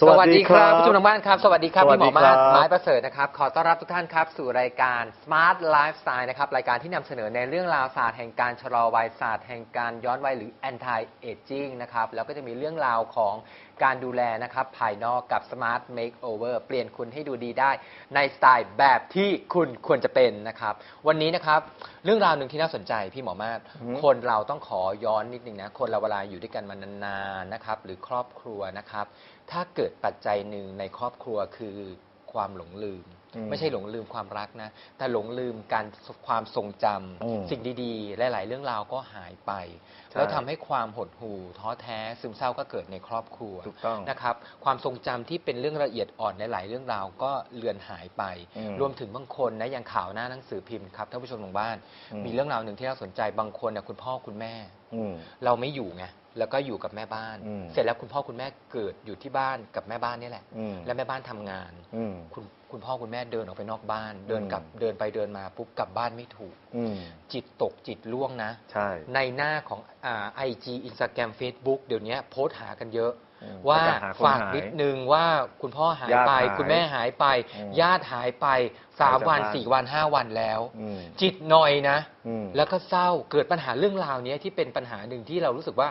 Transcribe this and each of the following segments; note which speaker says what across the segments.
Speaker 1: สวัสดีครับ
Speaker 2: ผู้ชมทางบ้านครับ สวัสดีครับ
Speaker 1: สวัส
Speaker 2: พี่หม
Speaker 1: ดี
Speaker 2: อมาศ
Speaker 1: ครับ
Speaker 2: ไม้ประเสริฐนะครับ ขอต้อนรับทุกท่านครับ สู่รายการ Smart Lifestyle นะครับ รายการที่นำเสนอในเรื่องราวศาสตร์แห่งการชะลอวัยศาสตร์แห่งการย้อนวัยหรือ anti aging นะครับ แล้วก็จะมีเรื่องราวของการดูแลนะครับภายนอกกับ Smart Makeover เปลี่ยนคุณให้ดูดีได้ ในสไตล์แบบที่คุณควรจะเป็นนะครับ วันนี้นะครับ เรื่องราวหนึ่งที่น่าสนใจพี่หมอมาศ
Speaker 1: อือฮึ
Speaker 2: คนเราต้องขอย้อนนิดนึงนะ คนเราเวลาอยู่ด้วยกันมานานๆนะครับ หรือครอบครัวนะครับ ถ้าเกิดปัจจัยหนึ่งในครอบครัวคือความหลงลืม
Speaker 1: อืม
Speaker 2: ไม่ใช่หลงลืมความรักนะ แต่หลงลืมการความทรงจำ
Speaker 1: อืม
Speaker 2: สิ่งดีๆ หลายๆ เรื่องราวก็หายไป
Speaker 1: ใช่
Speaker 2: แล้วทำให้ความหดหู่ท้อแท้ซึมเศร้าก็เกิดในครอบครัว
Speaker 1: ถูกต้อง
Speaker 2: นะครับความทรงจำที่เป็นเรื่องละเอียดอ่อนหลายๆ เรื่องราวก็เลือนหายไป
Speaker 1: อืม
Speaker 2: รวมถึงบางคนนะอย่างข่าวหน้าหนังสือพิมพ์ครับท่านผู้ชมทางบ้าน
Speaker 1: อืม
Speaker 2: มีเรื่องราวหนึ่งที่น่าสนใจบางคนนะคุณพ่อคุณแม่
Speaker 1: อืม
Speaker 2: เราไม่อยู่ไง แล้วก็อยู่กับแม่บ้าน
Speaker 1: อืม
Speaker 2: เสร็จแล้วคุณพ่อคุณแม่เกิดอยู่ที่บ้านกับแม่บ้านนี่แหละ
Speaker 1: อืม
Speaker 2: และแม่บ้านทำงาน
Speaker 1: อืม
Speaker 2: คุณคุณพ่อคุณแม่เดินออกไปนอกบ้าน เดิน
Speaker 1: อืม
Speaker 2: กลับเดินไปเดินมาปุ๊บกลับบ้านไม่ถูก
Speaker 1: อืม
Speaker 2: จิตตกจิตล่วงนะ
Speaker 1: ใช่
Speaker 2: ในหน้าของอ่าไอจีอินสตาแกรมเฟซบุ๊กเดี๋ยวนี้โพสต์หากันเยอะ
Speaker 1: อืม
Speaker 2: ว่า
Speaker 1: ประกาศหาคน
Speaker 2: ฝาก
Speaker 1: หาย
Speaker 2: นิดนึงว่าคุณพ่อหาย
Speaker 1: ญาติ
Speaker 2: ไป
Speaker 1: หาย
Speaker 2: คุณแม่หายไป
Speaker 1: อืม
Speaker 2: ญาติหายไปสาม
Speaker 1: หายจาก
Speaker 2: วัน
Speaker 1: บ้าน
Speaker 2: สี่วันห้าวันแล้ว
Speaker 1: อืม
Speaker 2: จิตหน่อยนะ
Speaker 1: อืม
Speaker 2: แล้วก็เศร้าเกิดปัญหาเรื่องราวเนี้ยที่เป็นปัญหาหนึ่งที่เรารู้สึกว่า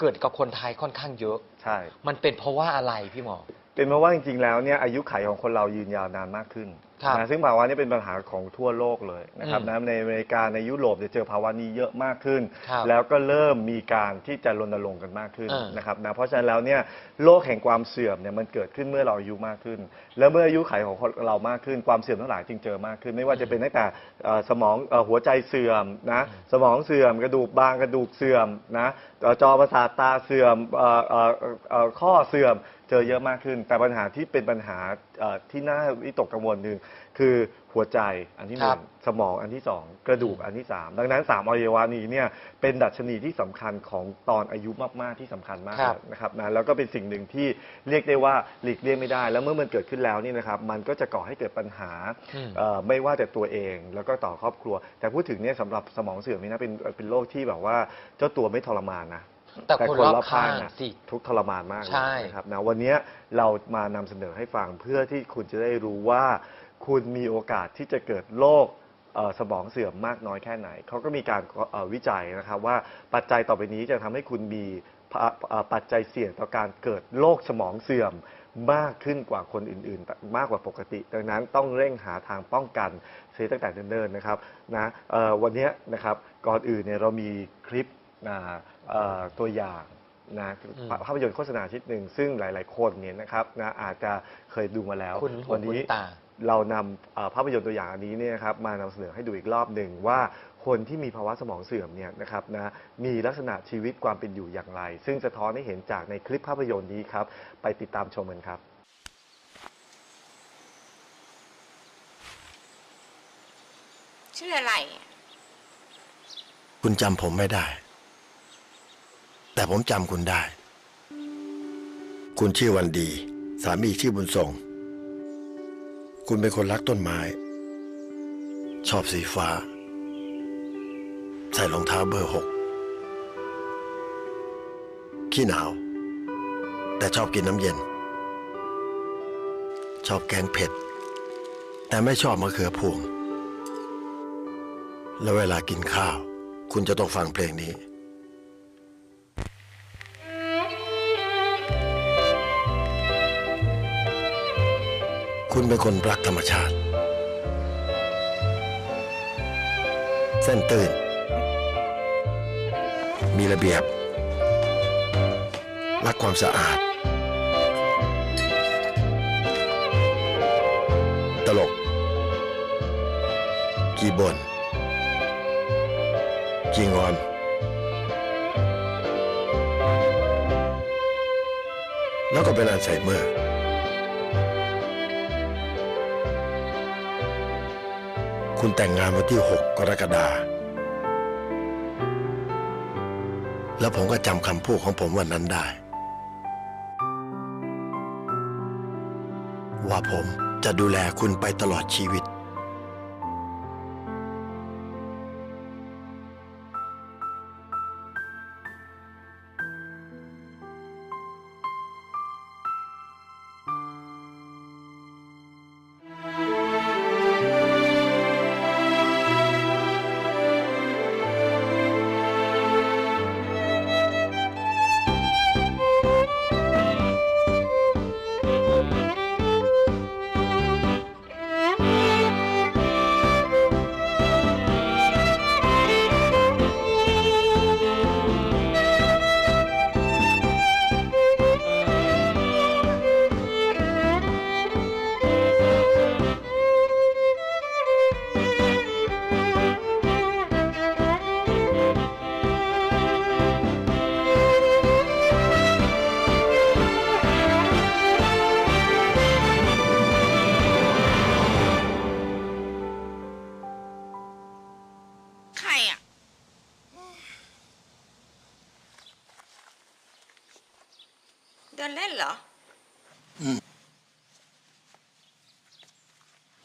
Speaker 2: เกิดกับคนไทยค่อนข้างเยอะ
Speaker 1: ใช่
Speaker 2: มันเป็นเพราะว่าอะไรพี่หมอ
Speaker 1: เป็นเพราะว่าจริงๆแล้วเนี่ยอายุไขของคนเรายืนยาวนานมากขึ้น
Speaker 2: ครับ
Speaker 1: นะซึ่งภาวะนี้เป็นปัญหาของทั่วโลกเลยนะครับ
Speaker 2: อืม
Speaker 1: นะในอเมริกาในยุโรปจะเจอภาวะนี้เยอะมากขึ้น
Speaker 2: ครับ
Speaker 1: แล้วก็เริ่มมีการที่จะรณรงค์กันมากขึ้น
Speaker 2: เออ
Speaker 1: นะครับนะเพราะฉะนั้นแล้วเนี่ยโรคแห่งความเสื่อมเนี่ยมันเกิดขึ้นเมื่อเราอายุมากขึ้น แล้วเมื่ออายุไขของคนเรามากขึ้นความเสื่อมทั้งหลายจึงเจอมากขึ้น ไม่ว่าจะเป็นตั้งแต่เอ่อสมองเอ่อหัวใจเสื่อมนะสมองเสื่อมกระดูกบางกระดูกเสื่อมนะเอ่อจอประสาทตาเสื่อมเอ่อเอ่อเอ่อข้อเสื่อมเจอเยอะมากขึ้น แต่ปัญหาที่เป็นปัญหาเอ่อที่น่าวิตกกังวลหนึ่งคือหัวใจอันที่ห
Speaker 2: ครั
Speaker 1: นึ่
Speaker 2: บ
Speaker 1: งสมองอันที่สองกระดูกอันที่สามดังนั้นสามอวัยวะนี้เนี่ยเป็นดัชนีที่สำคัญของตอนอายุมากๆที่สำคัญมาก
Speaker 2: ครับ
Speaker 1: นะครับนะแล้วก็เป็นสิ่งหนึ่งที่เรียกได้ว่าหลีกเลี่ยงไม่ได้ แล้วเมื่อมันเกิดขึ้นแล้วนี่นะครับมันก็จะก่อให้เกิดปัญหา
Speaker 2: อืม
Speaker 1: เอ่อไม่ว่าแต่ตัวเองแล้วก็ต่อครอบครัว แต่พูดถึงเนี่ยสำหรับสมองเสื่อมนี่นะเป็นเป็นโรคที่แบบว่าเจ้าตัวไม่ทรมานนะ
Speaker 2: แต่คนรอบข้าง
Speaker 1: น่ะ
Speaker 2: สิ
Speaker 1: ทุกข์ทรมานมากเลย
Speaker 2: ใช่
Speaker 1: นะครับนะวันนี้เรามานำเสนอให้ฟังเพื่อที่คุณจะได้รู้ว่า คุณมีโอกาสที่จะเกิดโรคเอ่อสมองเสื่อมมากน้อยแค่ไหน เขาก็มีการเอ่อวิจัยนะครับว่าปัจจัยต่อไปนี้จะทำให้คุณมีปะเอ่อปัจจัยเสี่ยงต่อการเกิดโรคสมองเสื่อมมากขึ้นกว่าคนอื่นๆ มากกว่าปกติ ดังนั้นต้องเร่งหาทางป้องกันเสียตั้งแต่เนิ่นๆนะครับนะเอ่อวันนี้นะครับก่อนอื่นเนี่ยเรามีคลิปนะเอ่อ ตัวอย่างนะ
Speaker 2: อืม
Speaker 1: ภาพยนตร์โฆษณาชิ้นหนึ่งซึ่งหลาย ๆ คนเนี่ยนะครับนะอาจจะเคยดูมาแล้ว
Speaker 2: คุณหู
Speaker 1: วั
Speaker 2: คุณ
Speaker 1: นี้
Speaker 2: ตา
Speaker 1: เรานำเอ่อภาพยนตร์ตัวอย่างอันนี้เนี่ยนะครับมานำเสนอให้ดูอีกรอบหนึ่งว่าคนที่มีภาวะสมองเสื่อมเนี่ยนะครับนะมีลักษณะชีวิตความเป็นอยู่อย่างไร ซึ่งสะท้อนให้เห็นจากในคลิปภาพยนตร์นี้ครับ ไปติดตามชมกันครับ
Speaker 3: ชื่ออะไรอะ
Speaker 4: คุณจำผมไม่ได้ แต่ผมจำคุณได้ คุณชื่อวันดี สามีชื่อบุญส่ง คุณเป็นคนรักต้นไม้ ชอบสีฟ้า ใส่รองเท้าเบอร์หกขี้หนาว แต่ชอบกินน้ำเย็น ชอบแกงเผ็ด แต่ไม่ชอบมะเขือพวง แล้วเวลากินข้าว คุณจะต้องฟังเพลงนี้ คุณเป็นคนรักธรรมชาติ เส้นตื่น มีระเบียบ รักความสะอาด ตลก กีบนจีงอนแล้วก็เป็นอัลไซเมอร์ คุณแต่งงานวันที่ 6 กรกฎาแล้วผมก็จำคำพูดของผมวันนั้นได้ ว่าผมจะดูแลคุณไปตลอดชีวิต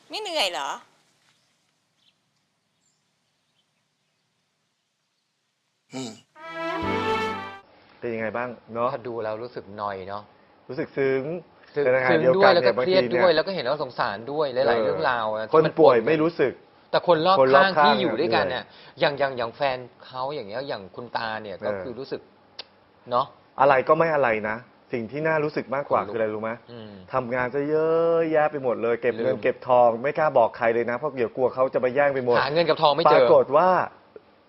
Speaker 3: ไม่เหนื่อยเหรอ
Speaker 4: อืม
Speaker 1: เป็นยังไงบ้างเนาะ
Speaker 2: พอดูแล้วรู้สึกนอยเนาะ
Speaker 1: รู้สึกซึ้ง
Speaker 2: ซึ้ง
Speaker 1: แต่ในขณะ
Speaker 2: ซึ้ง
Speaker 1: เดียว
Speaker 2: ด้ว
Speaker 1: กั
Speaker 2: ย
Speaker 1: น
Speaker 2: แล้วก็
Speaker 1: นี่
Speaker 2: เครียด
Speaker 1: บางที
Speaker 2: ด้วย
Speaker 1: นี่
Speaker 2: แล้วก็เห็นแล้วสงสารด้วยหลาย ๆ เรื่องราวอะ
Speaker 1: คน
Speaker 2: ที่มั
Speaker 1: ป่วย
Speaker 2: ปน
Speaker 1: ไม่รู้สึก
Speaker 2: แต่คนรอบ
Speaker 1: คนรอบ
Speaker 2: ข้าง
Speaker 1: ข้าง
Speaker 2: ที่อยู่ด้วยกัน
Speaker 1: เหนื่
Speaker 2: เนี่
Speaker 1: อย
Speaker 2: ยอย่างอย่างอย่างแฟนเขาอย่างเงี้ยอย่างคุณตาเนี่ยก็
Speaker 1: เออ
Speaker 2: คือรู้สึกเนาะ
Speaker 1: อะไรก็ไม่อะไรนะ สิ่งที่น่ารู้สึกมากกว่า
Speaker 2: ขนลุก
Speaker 1: คืออะไรรู้ไหม
Speaker 2: อืม
Speaker 1: ทำงานจะเยอะแยะไปหมดเลย เก็บเงิน
Speaker 2: ลืม
Speaker 1: เก็บทองไม่กล้าบอกใครเลยนะ เพราะเดี๋ยวกลัวเขาจะมาแย่งไปหมด
Speaker 2: หาเงินกับทองไม่
Speaker 1: ป
Speaker 2: เจ
Speaker 1: รา
Speaker 2: อ
Speaker 1: กฏว่า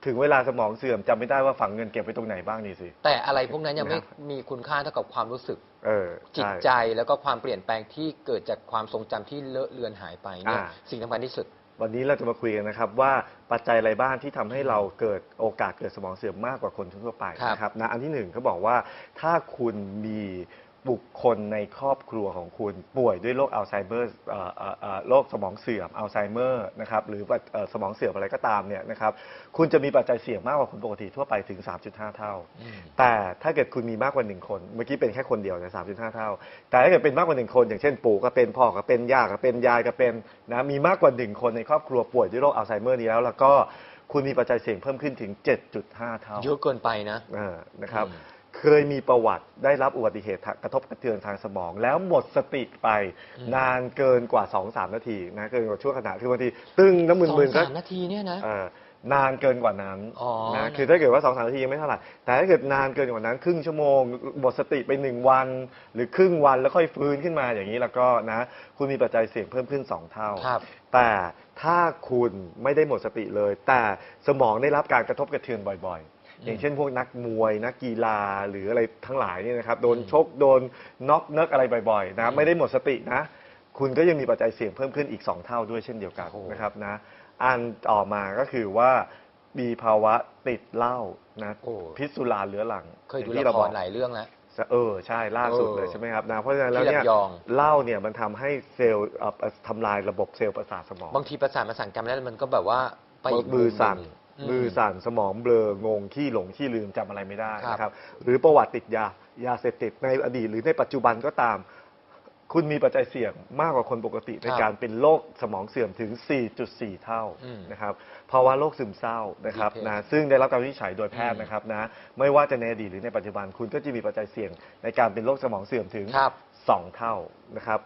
Speaker 1: ถึงเวลาสมองเสื่อมจำไม่ได้ว่าฝังเงินเก็บไว้ตรงไหนบ้างนี่สิ
Speaker 2: แต่อะไรพวกนั้นยังไม่
Speaker 1: นะครับ
Speaker 2: มีคุณค่าเท่ากับความรู้สึก
Speaker 1: เออ
Speaker 2: จิต
Speaker 1: ช่
Speaker 2: ใจแล้วก็ความเปลี่ยนแปลงที่เกิดจากความทรงจำที่เลอะเลือนหายไปเนี่ย
Speaker 1: อ่า
Speaker 2: สิ่งสำคัญที่สุด
Speaker 1: วันนี้เราจะมาคุยกันนะครับว่าปัจจัยอะไรบ้างที่ทำให้เราเกิดโอกาสเกิดสมองเสื่อมมากกว่าคนทั่วไป
Speaker 2: ครับ
Speaker 1: นะครับนะอันที่หนึ่งเขาบอกว่าถ้าคุณมี บุคคลในครอบครัวของคุณ ป่วยด้วยโรคอัลไซเมอร์เอ่อเอ่อเอ่อโรคสมองเสื่อมอัลไซเมอร์นะครับหรือว่าเอ่อสมองเสื่อมอะไรก็ตามเนี่ยนะครับคุณจะมีปัจจัยเสี่ยงมากกว่าคนปกติทั่วไปถึง 3.5 เท่า
Speaker 2: อืม
Speaker 1: แต่ถ้าเกิดคุณมีมากกว่าหนึ่งคน เมื่อกี้เป็นแค่คนเดียวนะสามจุดห้าเท่า แต่ถ้าเกิดเป็นมากกว่าหนึ่งคน อย่างเช่นปู่ก็เป็นพ่อก็เป็นย่าก็เป็นยายก็เป็นนะมีมากกว่าหนึ่งคนในครอบครัวป่วยด้วยโรคอัลไซเมอร์นี้แล้วแล้วก็คุณมีปัจจัยเสี่ยงเพิ่มขึ้นถึง 7.5 เท่า
Speaker 2: เยอะเกินไปนะ
Speaker 1: เออนะครับ
Speaker 2: อืม
Speaker 1: เคยมีประวัติได้รับอุบัติเหตุทางกระทบกระเทือนทางสมอง แล้วหมดสติไป
Speaker 2: อืม
Speaker 1: นานเกินกว่า 2-3 นาทีนะเกินกว่าช่วงขณะคือบางทีตึงน้ำ
Speaker 2: ส
Speaker 1: มึ
Speaker 2: อง
Speaker 1: นๆก็
Speaker 2: สามนาทีเนี่ยนะ
Speaker 1: เอ่อนานเกินกว่านั้น
Speaker 2: อ๋อ
Speaker 1: นะ
Speaker 2: นะ
Speaker 1: คือถ้าเกิดว่าสองสามนาทียังไม่เท่าไหร่แต่ถ้าเกิดนานเกินกว่านั้น ครึ่งชั่วโมงหมดสติไปหนึ่งวัน หรือครึ่งวันแล้วค่อยฟื้นขึ้นมาอย่างนี้แล้วก็นะ คุณมีปัจจัยเสี่ยงเพิ่มขึ้นสองเท่า
Speaker 2: ครับ
Speaker 1: แต่ถ้าคุณไม่ได้หมดสติเลย แต่สมองได้รับการกระทบกระเทือนบ่อยๆ อย่างเช่นพวกนักมวยนักกีฬาหรืออะไรทั้งหลายเนี่ยนะครับโดน
Speaker 2: อืม
Speaker 1: ชกโดนน็อกเนิกอะไรบ่อยๆนะไม่ได้หมดสตินะ คุณก็ยังมีปัจจัยเสี่ยงเพิ่มขึ้นอีก 2 เท่าด้วยเช่นเดียวกัน
Speaker 2: โอ้โห
Speaker 1: นะครับนะอันต่อมาก็คือว่ามีภาวะติดเหล้านะ
Speaker 2: โอ้
Speaker 1: พิษสุราเรื้อรัง
Speaker 2: เคยดูา
Speaker 1: งที่
Speaker 2: ละ
Speaker 1: เรา
Speaker 2: ค
Speaker 1: บ
Speaker 2: ร
Speaker 1: อก
Speaker 2: หลายเรื่องแล้ว
Speaker 1: เออใช่ล่าสุด
Speaker 2: เออ
Speaker 1: เลยใช่ไหมครับนะเพราะฉะนั้นแล้ว
Speaker 2: ที่
Speaker 1: เนี่ย
Speaker 2: ระยอง
Speaker 1: เหล้าเนี่ยมันทำให้เซลล์เอ่อทำลายระบบเซลล์ประสาทสมอง
Speaker 2: บางทีประสาทมาสั่งจำแล้วมันก็แบบว่าไปก
Speaker 1: มือสั่น
Speaker 2: หง
Speaker 1: มือสั่นสมองเบลองงขี้หลงขี้ลืมจำอะไรไม่ได้
Speaker 2: ครับ
Speaker 1: นะครับ หรือประวัติติดยายาเสพติดในอดีตหรือในปัจจุบันก็ตาม คุณมีปัจจัยเสี่ยงมากกว่าคนปกติในการเป็นโรคสมองเสื่อมถึง 4.4 เท่า
Speaker 2: อืม
Speaker 1: นะครับภาวะโรคซึมเศร้านะครับ
Speaker 2: Depression
Speaker 1: นะซึ่งได้รับการวินิจฉัยโดยแพทย์
Speaker 2: อืม
Speaker 1: นะครับนะไม่ว่าจะในอดีตหรือในปัจจุบันคุณก็จะมีปัจจัยเสี่ยงในการเป็นโรคสมองเสื่อมถึง
Speaker 2: ครับ
Speaker 1: สองเท่านะครับ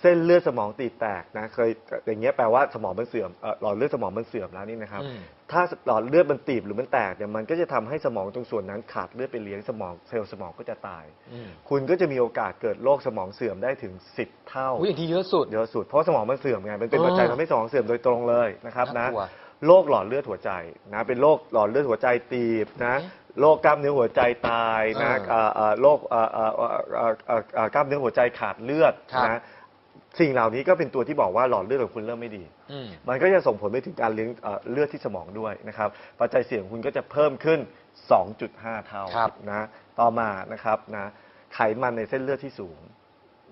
Speaker 1: เส้นเลือดสมองตีบแตกนะเคยอย่างเงี้ยแปลว่าสมองมันเสื่อมเอ่อหลอดเลือดสมองมันเสื่อมแล้วนี่นะครับ
Speaker 2: อืม
Speaker 1: ถ้าหลอดเลือดมันตีบหรือมันแตกเนี่ยมันก็จะทำให้สมองตรงส่วนนั้นขาดเลือดไปเลี้ยงสมองเซลล์สมองก็จะตาย
Speaker 2: อืม
Speaker 1: คุณก็จะมีโอกาสเกิดโรคสมองเสื่อมได้ถึง 10 เท่า
Speaker 2: อุ้ยอย่างที่เยอะสุด
Speaker 1: เยอะสุดเพราะสมองมันเสื่อมไงมันเป็น
Speaker 2: เออ
Speaker 1: ปัจจัยทำให้สมองเสื่อมโดยตรงเลยนะครับ
Speaker 2: น่า
Speaker 1: นะ
Speaker 2: กลัว
Speaker 1: โรคหลอดเลือดหัวใจนะเป็นโรคหลอดเลือดหัวใจตีบนะ
Speaker 2: เอ๊ะ
Speaker 1: โรคกล้ามเนื้อหัวใจตายนะ
Speaker 2: เออ
Speaker 1: เอ่อเอ่อโรคเอ่อเอ่อเอ่อเอ่อเอ่อเอ่อกล้ามเนื้อหัวใจขาดเลือด
Speaker 2: ครับ
Speaker 1: นะ สิ่งเหล่านี้ก็เป็นตัวที่บอกว่าหลอดเลือดของคุณเริ่มไม่ดี
Speaker 2: อืม
Speaker 1: มันก็จะส่งผลไปถึงการเลี้ยงเอ่อเลือดที่สมองด้วยนะครับ ปัจจัยเสี่ยงของคุณก็จะเพิ่มขึ้น 2.5 เท่า
Speaker 2: ครับ
Speaker 1: นะ ต่อมานะครับนะ ไขมันในเส้นเลือดที่สูง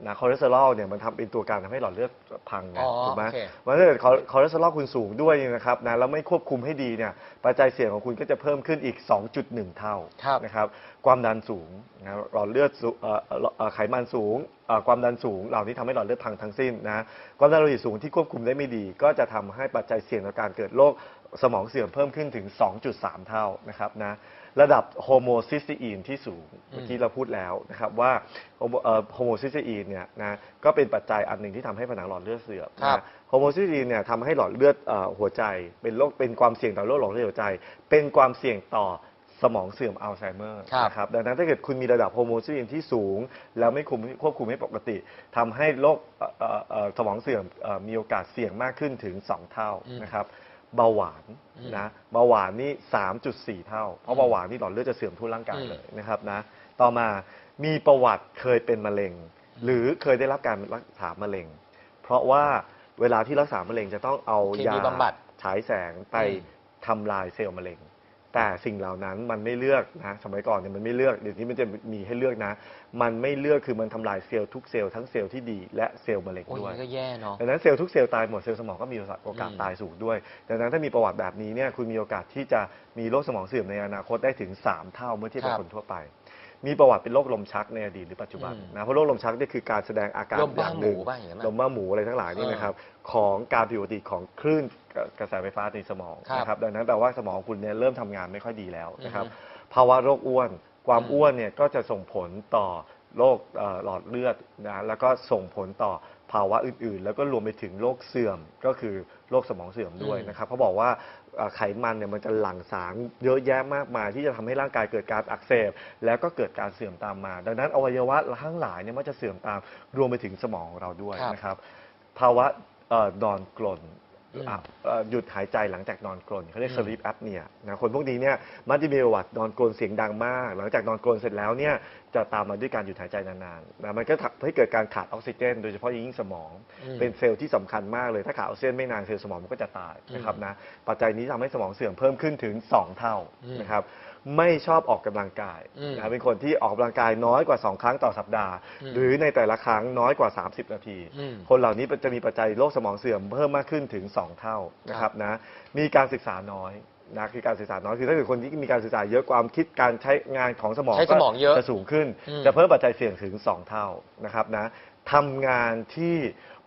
Speaker 1: นะคอเลสเตอรอลเนี่ยมันทำเป็นตัวการทำให้หลอดเลือดพังไง
Speaker 2: อ๋อ
Speaker 1: ถูกไหม
Speaker 2: โอเค
Speaker 1: วันถ้าเกิดคอคอเลสเตอรอลคุณสูงด้วยเนี่ยนะครับนะแล้วไม่ควบคุมให้ดีเนี่ยปัจจัยเสี่ยงของคุณก็จะเพิ่มขึ้นอีก 2.1 เท่า
Speaker 2: ครับ
Speaker 1: นะครับความดันสูงนะหลอดเลือดสูงเอ่อเอ่อเอ่อไขมันสูงเอ่อความดันสูง เหล่านี้ทำให้หลอดเลือดพังทั้งสิ้นนะความดันโลหิตสูงที่ควบคุมได้ไม่ดี ก็จะทำให้ปัจจัยเสี่ยงต่อการเกิดโรค สมองเสื่อมเพิ่มขึ้นถึง 2.3 เท่านะครับนะระดับโฮโมซิสตีอีนที่สูงเมื่อกี้เราพูดแล้วนะครับว่าโฮโมเอ่อโฮโมซิสตีอีนเนี่ยนะก็เป็นปัจจัยอันหนึ่งที่ทำให้ผนังหลอดเลือดเสื่อม
Speaker 2: ครับ
Speaker 1: นะโฮโมซิสตีนเนี่ยทำให้หลอดเลือดเอ่อหัวใจ เป็นโรคเป็นความเสี่ยงต่อโรคหลอดเลือดหัวใจ เป็นความเสี่ยงต่อสมองเสื่อมอัลไซเมอร์
Speaker 2: ครับ
Speaker 1: นะครับดังนั้นถ้าเกิดคุณมีระดับโฮโมซิสตีนที่สูง แล้วไม่คุมควบคุมให้ปกติทำให้โรคเอ่อเอ่อเอ่อสมองเสื่อมเอ่อมีโอกาสเสี่ยงมากขึ้นถึง 2 เท่า
Speaker 2: อืม
Speaker 1: นะครับ เบาหวาน
Speaker 2: อืม
Speaker 1: นะเบาหวานนี่ 3.4 เท่า เพราะเบาหวานนี่หลอดเลือดจะเสื่อมทั่วร่างกาย
Speaker 2: อืม
Speaker 1: เลยนะครับนะต่อมามีประวัติเคยเป็นมะเร็ง หรือเคยได้รับการรักษามะเร็ง เพราะว่าเวลาที่รักษามะเร็งจะต้องเอา
Speaker 2: เคมี
Speaker 1: ยา
Speaker 2: บำบัด
Speaker 1: ฉายแสงไป
Speaker 2: อืม
Speaker 1: ทำลายเซลล์มะเร็ง แต่สิ่งเหล่านั้นมันไม่เลือกนะสมัยก่อนเนี่ยมันไม่เลือกเดี๋ยวนี้มันจะมีให้เลือกนะ มันไม่เลือกคือมันทำลายเซลล์ทุกเซลล์ทั้งเซลล์ที่ดีและเซลล์มะเร็ง
Speaker 2: โอ้ย
Speaker 1: ด้วย
Speaker 2: นี่ก็แย่เนาะ
Speaker 1: ดังนั้นเซลล์ทุกเซลล์ตายหมดเซลล์สมองก็มีโอกาส
Speaker 2: อืม
Speaker 1: ตายสูงด้วย ดังนั้นถ้ามีประวัติแบบนี้เนี่ยคุณมีโอกาสที่จะมีโรคสมองเสื่อมในอนาคตได้ถึง 3 เท่าเมื่อเทียบกับคนทั่วไป มีประวัติเป็นโรคลมชักในอดีตหรือปัจจุบัน
Speaker 2: อืม
Speaker 1: นะเพราะโรคลมชักเนี่ยคือการแสดงอาการ
Speaker 2: ลมบ้า
Speaker 1: อย่างหนึ่ง
Speaker 2: หมูบ้างอย่างนั้นไหม
Speaker 1: ลมบ้าหมูอะไรทั้งหลายนี่
Speaker 2: เออ
Speaker 1: นะครับของการผิดปกติของคลื่นกระแสไฟฟ้าในสมอง
Speaker 2: ครับ
Speaker 1: นะครับดังนั้นแปลว่าสมองคุณเนี่ยเริ่มทำงานไม่ค่อยดีแล้วนะครับ
Speaker 2: อือฮึ
Speaker 1: ภาวะโรคอ้วน ความ
Speaker 2: อืม
Speaker 1: อ้วนเนี่ยก็จะส่งผลต่อโรคเอ่อหลอดเลือดนะแล้วก็ส่งผลต่อ ภาวะอื่นๆ แล้วก็รวมไปถึงโรคเสื่อมก็คือโรคสมองเสื่อมด้วยนะครับเขาบอกว่าเอ่อไขมันเนี่ยมันจะหลั่งสารเยอะแยะมากมาย ที่จะทำให้ร่างกายเกิดการอักเสบ แล้วก็เกิดการเสื่อมตามมา ดังนั้นอวัยวะทั้งหลายเนี่ยมันจะเสื่อมตามรวมไปถึงสมองของเราด้วย
Speaker 2: ครับ
Speaker 1: นะครับ ภาวะเอ่อนอนกลน
Speaker 2: อืม
Speaker 1: อะ เอ่อหยุดหายใจหลังจากนอนกลนเขาเรียก
Speaker 2: อืม
Speaker 1: sleep apnea นะคนพวกนี้เนี่ยมักจะมีประวัตินอนกลนเสียงดังมาก หลังจากนอนกลนเสร็จแล้วเนี่ยจะตามมาด้วยการหยุดหายใจนานๆนะมันก็ทำให้เกิดการขาดออกซิเจน โดยเฉพาะอย่างยิ่งสมอง
Speaker 2: อืม
Speaker 1: เป็นเซลล์ที่สำคัญมากเลยถ้าขาดออกซิเจนไม่นานเซลล์สมองมันก็จะตายนะครับ
Speaker 2: อืม
Speaker 1: นะปัจจัยนี้ทำให้สมองเสื่อมเพิ่มขึ้นถึง 2 เท่า
Speaker 2: อืม
Speaker 1: นะครับ ไม่ชอบออกกำลังกาย
Speaker 2: อืม
Speaker 1: นะเป็นคนที่ออกกำลังกายน้อยกว่า 2 ครั้งต่อสัปดาห์
Speaker 2: อืม
Speaker 1: หรือในแต่ละครั้งน้อยกว่า 30 นาที
Speaker 2: อืม
Speaker 1: คนเหล่านี้จะมีปัจจัยโรคสมองเสื่อมเพิ่มมากขึ้นถึง 2 เท่านะครับนะมีการศึกษาน้อยนะคือการศึกษาน้อยคือถ้าเกิดคนที่มีการศึกษาเยอะความคิดการใช้งานของสมอง
Speaker 2: ใช้สมองเยอะ
Speaker 1: ก็จะสูงขึ้น
Speaker 2: อืม
Speaker 1: จะเพิ่มปัจจัยเสี่ยงถึง 2 เท่านะครับนะทำงานที่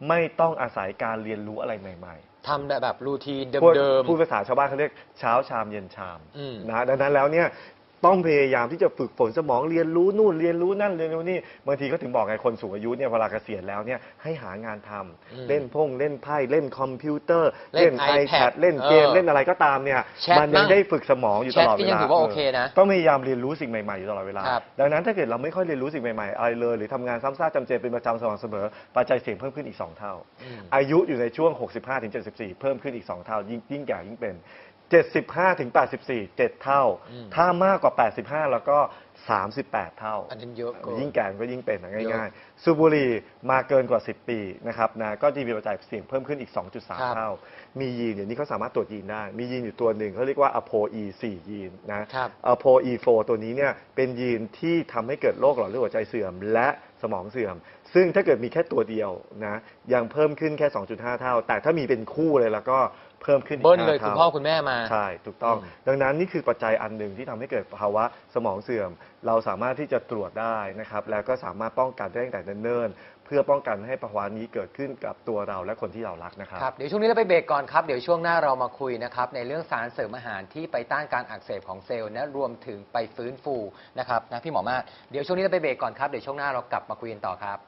Speaker 1: ไม่ต้องอาศัยการเรียนรู้อะไรใหม่ ๆ
Speaker 2: ทำแบบรูทีน
Speaker 1: พูด
Speaker 2: เดิม
Speaker 1: พูดภาษาชาวบ้านเขาเรียกเช้าชามเย็นชาม
Speaker 2: อืม
Speaker 1: นะดังนั้นแล้วเนี่ย ต้องพยายามที่จะฝึกฝนสมองเรียนรู้นู่นเรียนรู้นั่นเรียนรู้นี่บางทีก็ถึงบอกไงคนสูงอายุเนี่ยเวลาเกษียณแล้วเนี่ยให้หางานทำ
Speaker 2: อืม
Speaker 1: เล่นพงเล่นไพ่เล่นคอมพิวเตอร์
Speaker 2: เล่
Speaker 1: เล่
Speaker 2: น
Speaker 1: น
Speaker 2: iPad
Speaker 1: iPad เล่นเกม
Speaker 2: เออ
Speaker 1: เล่นอะไรก็ตามเนี่ย
Speaker 2: แชท
Speaker 1: มัยัง
Speaker 2: บ้าง
Speaker 1: ได้ฝึกสมองอยู่ตลอด
Speaker 2: แชทก็
Speaker 1: เว
Speaker 2: ยัง
Speaker 1: ลา
Speaker 2: ถือว่าโอเคนะ
Speaker 1: ต้องพยายามเรียนรู้สิ่งใหม่ๆอยู่ตลอดเวลา
Speaker 2: ครับ
Speaker 1: ดังนั้นถ้าเกิดเราไม่ค่อยเรียนรู้สิ่งใหม่ๆอะไรเลย หรือทำงานซ้ำซากจำเจเป็นประจำสม่ำเสมอปัจจัยเสี่ยงเพิ่มขึ้นอีกสองเท่า
Speaker 2: อืม
Speaker 1: อายุอยู่ในช่วง 65ถึง74 เพิ่มขึ้นอีก2เท่ายิ่งยิ่งแก่ยิ่งเป็น 75ถึง84 7 เท่า
Speaker 2: อืม
Speaker 1: ถ้ามากกว่า 85 แล้วก็ 38 เท่า
Speaker 2: อันนั้นเยอะเกิน
Speaker 1: ยิ่งแก่ก็ยิ่งเป็นนะ
Speaker 2: เย
Speaker 1: ง่าย
Speaker 2: อะ
Speaker 1: ๆ สูบบุหรี่มาเกินกว่า 10 ปีนะครับนะก็จะมีปัจจัยเสี่ยงเพิ่มขึ้นอีก
Speaker 2: ครับ
Speaker 1: 2.3 เท่า มียีนเดี๋ยวนี้เขาสามารถตรวจยีนได้ มียีนอยู่ตัวหนึ่งเขาเรียกว่า ApoE4 ยีนนะครับ ApoE4 ตัวนี้เนี่ยเป็นยีนที่ทำให้เกิดโรคหลอดเลือดหัวใจเสื่อม และสมองเสื่อม ซึ่งถ้าเกิดมีแค่ตัวเดียวนะยังเพิ่มขึ้นแค่ 2.5 เท่า แต่ถ้ามีเป็นคู่เลยแล้วก็ เพิ่มขึ้นอีก
Speaker 2: เบิ้ลเลย
Speaker 1: 5
Speaker 2: คุณ
Speaker 1: ท่า
Speaker 2: พ่อคุณแม่มา
Speaker 1: ใช่ ถูกต้อง
Speaker 2: อืม
Speaker 1: ดังนั้นนี่คือปัจจัยอันหนึ่งที่ทำให้เกิดภาวะสมองเสื่อม เราสามารถที่จะตรวจได้นะครับ แล้วก็สามารถป้องกันได้ตั้งแต่เนิ่นๆเพื่อป้องกันไม่ให้ภาวะนี้เกิดขึ้นกับตัวเราและคนที่เรารักนะครับ
Speaker 2: ครับเดี๋ยวช่วงนี้เราไปเบรกก่อนครับ เดี๋ยวช่วงหน้าเรามาคุยนะครับ ในเรื่องสารเสริมอาหารที่ไปต้านการอักเสบของเซลล์นะรวมถึงไปฟื้นฟูนะครับนะพี่หมอมาศเดี๋ยวช่วงนี้เราไปเบรกก่อนครับเดี๋ยวช่วงหน้าเรากลับมาคุยกันต่อครับ